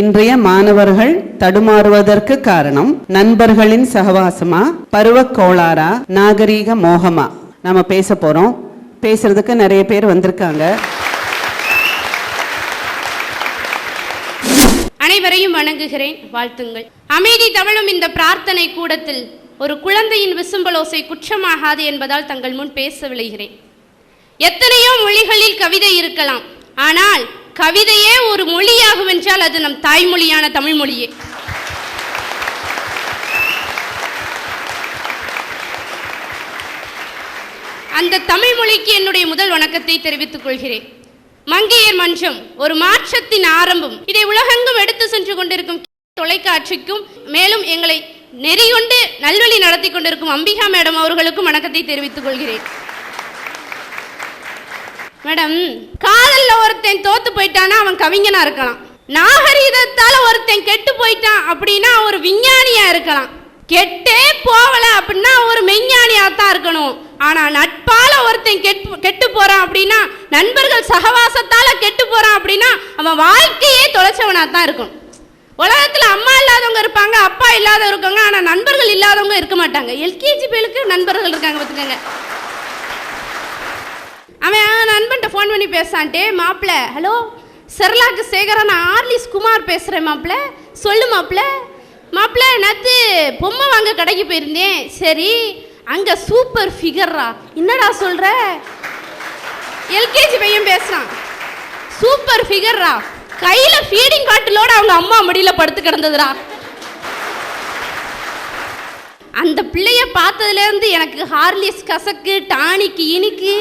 இன்றைய மாணவர்கள் தடுமாறுவதற்கு காரணம் நண்பர்களின் சகவாசமா பருவ கோளாறா நாகரீக மோகமா? நம்ம பேச போறோம். பேசுறதுக்கு நிறைய பேர் வந்திருக்காங்க. அனைவரையும் வணங்குகிறேன். வாழ்த்துங்கள். அமைதி தவழும் இந்த பிரார்த்தனை கூடத்தில் ஒரு குழந்தையின் விசும்பலோசை குற்றமாகாது என்பதால் தங்கள் முன் பேச விளைகிறேன் எத்தனையோ மொழிகளில் கவிதை இருக்கலாம். ஆனால் கவிதையே ஒரு மொழியாகும் என்றால் அது நம் தாய்மொழியான தமிழ் மொழியே அந்த தமிழ் மொழிக்கு என்னுடைய முதல் வணக்கத்தை தெரிவித்துக் கொள்கிறேன். மங்கையர் மன்றம் ஒரு மாற்றத்தின் ஆரம்பம். இதை உலகெங்கும் எடுத்து சென்று கொண்டிருக்கும் தொலைக்காட்சிக்கும் மேலும் எங்களை நெறிகொண்டு நல்வழி நடத்தி கொண்டிருக்கும் அம்பிகா மேடம் அவர்களுக்கும் வணக்கத்தை தெரிவித்துக் கொள்கிறேன். மேடம் கா காதல்ல ஒருத்தன் தோத்து போயிட்டானா அவன் கவிஞனா இருக்கலாம். நாகரீகத்தால ஒருத்தன் கெட்டு போயிட்டான் அப்படின்னா ஒரு விஞ்ஞானியா இருக்கலாம். கெட்டே போகல அப்படின்னா ஒரு மெஞ்ஞானியா தான் இருக்கணும். ஆனா நட்பால ஒருத்தன் கெட்டு கெட்டு போறான் அப்படின்னா நண்பர்கள் சகவாசத்தால கெட்டு போறான் அப்படின்னா அவன் வாழ்க்கையே தொலைச்சவனா தான் இருக்கணும். உலகத்துல அம்மா இல்லாதவங்க இருப்பாங்க அப்பா இல்லாதவங்க இருக்காங்க ஆனா நண்பர்கள் இல்லாதவங்க இருக்க மாட்டாங்க. எல்கேஜி பேருக்கு நண்பர்கள் இருக்காங்க பார்த்துக்கோங்க அவன் அவன் நண்பன்ட்ட ஃபோன் பண்ணி பேசான்ட்டே மாப்பிள்ள ஹலோ செர்லாக்கு சேகரா நான் ஆர்லிஸ் குமார் பேசுகிறேன் மாப்பிள்ள சொல்லு மாப்பிள்ள மாப்பிள்ள நேற்று பொம்மை வாங்க கடைக்கு போயிருந்தேன். சரி அங்கே சூப்பர் ஃபிகர்ரா. என்னடா சொல்கிற எல்கேஜி பையன் பேசுகிறான் சூப்பர் ஃபிகர்ரா. கையில் ஃபீடிங் காட்டிலோட அவங்க அம்மா மடியில் படுத்து கிடந்ததுடா. அந்த பிள்ளைய பார்த்ததுலேருந்து எனக்கு ஹார்லிஸ் கசக்கு டானிக்கு இனிக்கு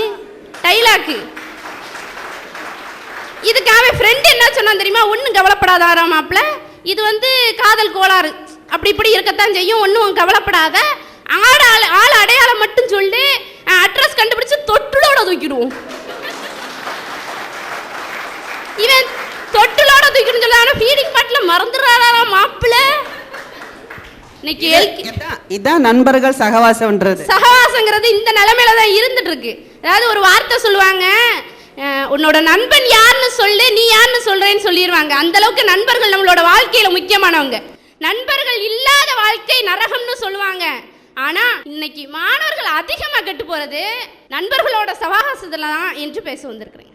டைலாக்கு. இதுக்கு அவன் ஃப்ரெண்டு என்ன சொன்னான் தெரியுமா? ஒன்றும் கவலைப்படாதாரா மாப்பிள்ள இது வந்து காதல் கோளாறு. அப்படி இப்படி இருக்கத்தான் செய்யும். ஒன்றும் கவலைப்படாத. ஆட ஆள் ஆள் அடையாளம் மட்டும் சொல்லி. அட்ரஸ் கண்டுபிடிச்சு தொட்டுலோட தூக்கிடுவோம். இவன் தொட்டுலோட தூக்கிடும் சொல்ல ஆனால் ஃபீடிங் பாட்டில் மறந்துடுறாரா மாப்பிள்ள இன்னைக்கு இதான் நண்பர்கள் சகவாசம்ன்றது. சகவாசங்கிறது இந்த நிலைமையில தான் இருந்துட்டு இருக்கு. அதாவது ஒரு வார்த்தை சொல்லுவாங்க. உன்னோட நண்பன் யாருன்னு சொல்லு நீ யாருன்னு சொல்றேன்னு சொல்லிடுவாங்க அந்த அளவுக்கு நண்பர்கள் நம்மளோட வாழ்க்கையில முக்கியமானவங்க. நண்பர்கள் இல்லாத வாழ்க்கை நரகம்னு சொல்லுவாங்க. ஆனா இன்னைக்கு மாணவர்கள் அதிகமாக கெட்டு போறது நண்பர்களோட சவாகாசத்துல தான் என்று பேச வந்திருக்கிறேன்.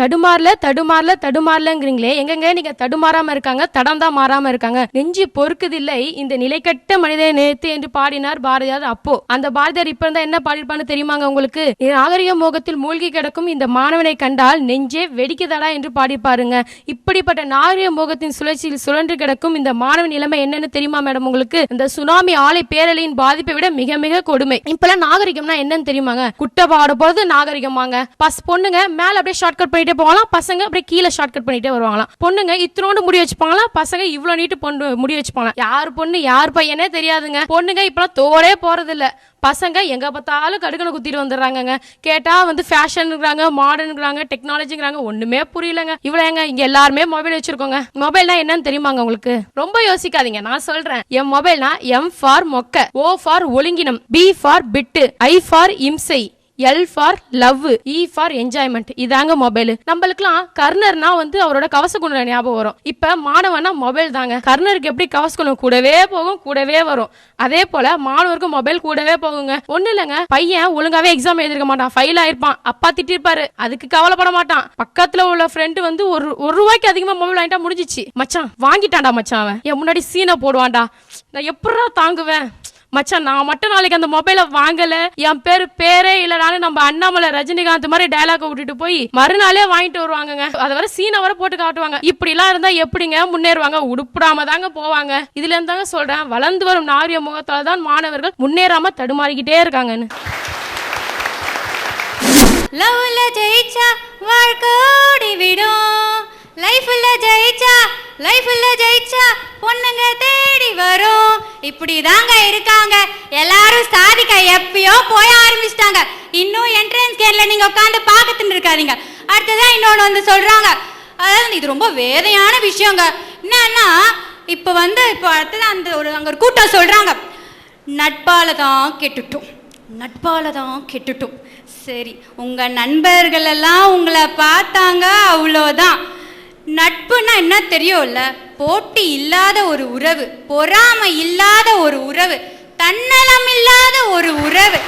தடுமாறல தடுமாறல தடுமாறலங்கிறீங்களே. எங்கெங்க நீங்க தடுமாறாம இருக்காங்க? தடம் தான் மாறாம இருக்காங்க. நெஞ்சு பொறுக்குதில்லை. இந்த நிலைக்கட்ட மனிதனை நினைத்து என்று பாடினார் பாரதியார் அப்போ. அந்த பாரதியார் இப்ப இருந்தா என்ன பாடிருப்பான்னு தெரியுமாங்க உங்களுக்கு? நாகரிக மோகத்தில் மூழ்கி கிடக்கும் இந்த மாணவனை கண்டால் நெஞ்சே வெடிக்குதடா என்று பாடிப்பாருங்க. இப்படிப்பட்ட நாகரிக மோகத்தின் சுழற்சியில் சுழன்று கிடக்கும் இந்த மாணவன் நிலைமை என்னன்னு தெரியுமா மேடம் உங்களுக்கு? இந்த சுனாமி ஆலை பேரலையின் பாதிப்பை விட மிக மிக கொடுமை. இப்பெல்லாம் நாகரிகம்னா என்னன்னு தெரியுமாங்க? குட்டை பாட போறது நாகரிகமாங்க பஸ் பொண்ணுங்க மேல அப்படியே ஷார்ட்கட் பண்ணிட்டு போகலாம். பசங்க அப்படியே கீழே ஷார்ட்கட் பண்ணிட்டே வருவாங்களாம். பொண்ணுங்க இத்தனோண்டு முடி வச்சுப்பாங்களாம் பசங்க இவ்வளவு நீட்டு பொண்ணு முடி வச்சுப்பாங்க யார் பொண்ணு யார் பையனே தெரியாதுங்க. பொண்ணுங்க இப்பெல்லாம் தோரே போறது இல்ல பசங்க எங்க பார்த்தாலும் கடுக்கனை குத்திட்டு வந்துடுறாங்கங்க. கேட்டா வந்து ஃபேஷனுங்கிறாங்க மாடர்னுங்கிறாங்க டெக்னாலஜிங்கிறாங்க ஒண்ணுமே புரியலங்க. இவ்வளவு எங்க இங்க எல்லாருமே மொபைல் வச்சிருக்கோங்க. மொபைல்னா என்னன்னு தெரியுமாங்க உங்களுக்கு? ரொம்ப யோசிக்காதீங்க நான் சொல்றேன். என் மொபைல்னா எம் ஃபார் மொக்க ஓ ஃபார் ஒழுங்கினம் பி ஃபார் பிட்டு ஐ ஃபார் இம்சை. L for love E for enjoyment இதாங்க மொபைல் நம்மளுக்குலாம் கர்ணர்னா வந்து அவரோட கவச குணம் ஞாபகம் வரும். இப்ப மாணவனா மொபைல் தாங்க. கர்ணருக்கு எப்படி கவச குணம் கூடவே போகும் கூடவே வரும். அதே போல மாணவருக்கு மொபைல் கூடவே போகுங்க. ஒண்ணு இல்லைங்க. பையன் ஒழுங்காவே எக்ஸாம் எழுதிருக்க மாட்டான். ஃபெயில் ஆயிருப்பான். அப்பா திட்டிருப்பாரு. அதுக்கு கவலைப்பட மாட்டான். பக்கத்துல உள்ள ஃப்ரெண்டு வந்து ஒரு ஒரு ரூபாய்க்கு அதிகமா மொபைல் வாங்கிட்டா முடிஞ்சிச்சு. மச்சான் வாங்கிட்டான்டா மச்சான் அவன். என் முன்னாடி சீனை போடுவான்டா. நான் எப்படா தாங்குவேன்? மச்சான் நான் மட்டும் நாளைக்கு அந்த மொபைலை வாங்கல. என் பேரு பேரே இல்லனாலும் நம்ம அண்ணாமலை ரஜினிகாந்த் மாதிரி டயலாக விட்டுட்டு போய் மறுநாளே வாங்கிட்டு வருவாங்கங்க. அதை வர சீனை வர போட்டு காட்டுவாங்க. இப்படி எல்லாம் இருந்தா எப்படிங்க முன்னேறுவாங்க? உடுப்பிடாம தாங்க போவாங்க. இதுல இருந்தாங்க சொல்றேன் வளர்ந்து வரும் நாரிய முகத்தால தான் மாணவர்கள் முன்னேறாம தடுமாறிக்கிட்டே இருக்காங்கன்னு. லவ்ல ஜெயிச்சா வாழ்க்கை ஓடி விடும் லைஃப்ல ஜெயிச்சா லைஃப்ல ஜெயிச்சா பொண்ணுங்க தேடி வரும். இப்படி தாங்க இருக்காங்க. எல்லாரும் சாதிக்க எப்பயோ போய் ஆரம்பிச்சிட்டாங்க. இன்னும் என்ட்ரன்ஸ் கேர்ல நீங்க உட்காந்து பார்த்துட்டு இருக்காதீங்க. அடுத்ததான் இன்னொன்று வந்து சொல்றாங்க. அதாவது இது ரொம்ப வேதையான விஷயங்க. என்னன்னா இப்போ வந்து இப்போ அடுத்தது அந்த ஒரு அங்கே ஒரு கூட்டம் சொல்கிறாங்க நட்பால தான் கெட்டுட்டோம். நட்பால தான் கெட்டுட்டோம். சரி உங்கள் நண்பர்களெல்லாம் உங்களை பார்த்தாங்க அவ்வளோதான் நட்புனா என்ன தெரியும்ல? போட்டி இல்லாத ஒரு உறவு பொறாமை இல்லாத ஒரு உறவு தன்னலம் இல்லாத ஒரு உறவு.